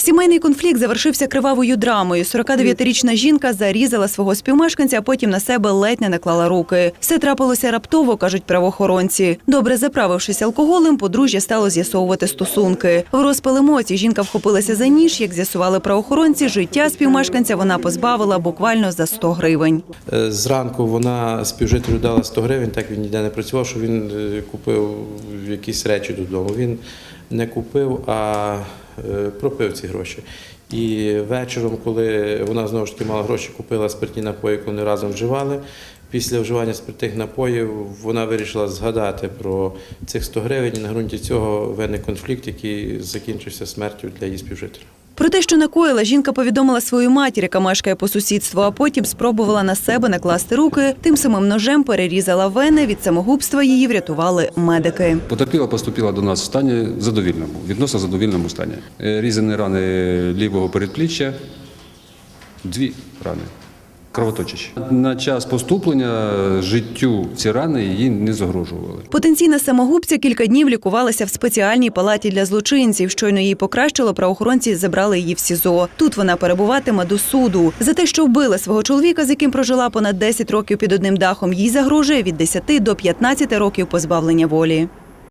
Сімейний конфлікт завершився кривавою драмою. 49-річна жінка зарізала свого співмешканця, а потім на себе ледь не наклала руки. Все трапилося раптово, кажуть правоохоронці. Добре заправившись алкоголем, подружжя стало з'ясовувати стосунки. В розпал емоцій жінка вхопилася за ніж. Як з'ясували правоохоронці, життя співмешканця вона позбавила буквально за 100 гривень. Е, Зранку вона співжителю дала 100 гривень, так він ніде не працював, що він е, купив якісь речі додому. Він не купив, а е, пропив ці гроші. І вечором, коли вона знову ж таки мала гроші, купила спиртні напої, коли вони разом вживали. Після вживання спиртних напоїв вона вирішила згадати про цих 100 гривень. На ґрунті цього виник конфлікт, який закінчився смертю для її співжителя. Про те, що накоїла, жінка повідомила свою матір, яка мешкає по сусідству, а потім спробувала на себе накласти руки. Тим самим ножем перерізала вени. Від самогубства її врятували медики. Потерпіла поступила до нас в стані задовільному, відносно задовільному стані. Е, Різані рани лівого передпліччя, дві рани. Кровоточачі. На час поступлення життю ці рани її не загрожували. Потенційна самогубця кілька днів лікувалася в спеціальній палаті для злочинців. Щойно її покращило, правоохоронці забрали її в СІЗО. Тут вона перебуватиме до суду. За те, що вбила свого чоловіка, з яким прожила понад 10 років під одним дахом, їй загрожує від 10 до 15 років позбавлення волі.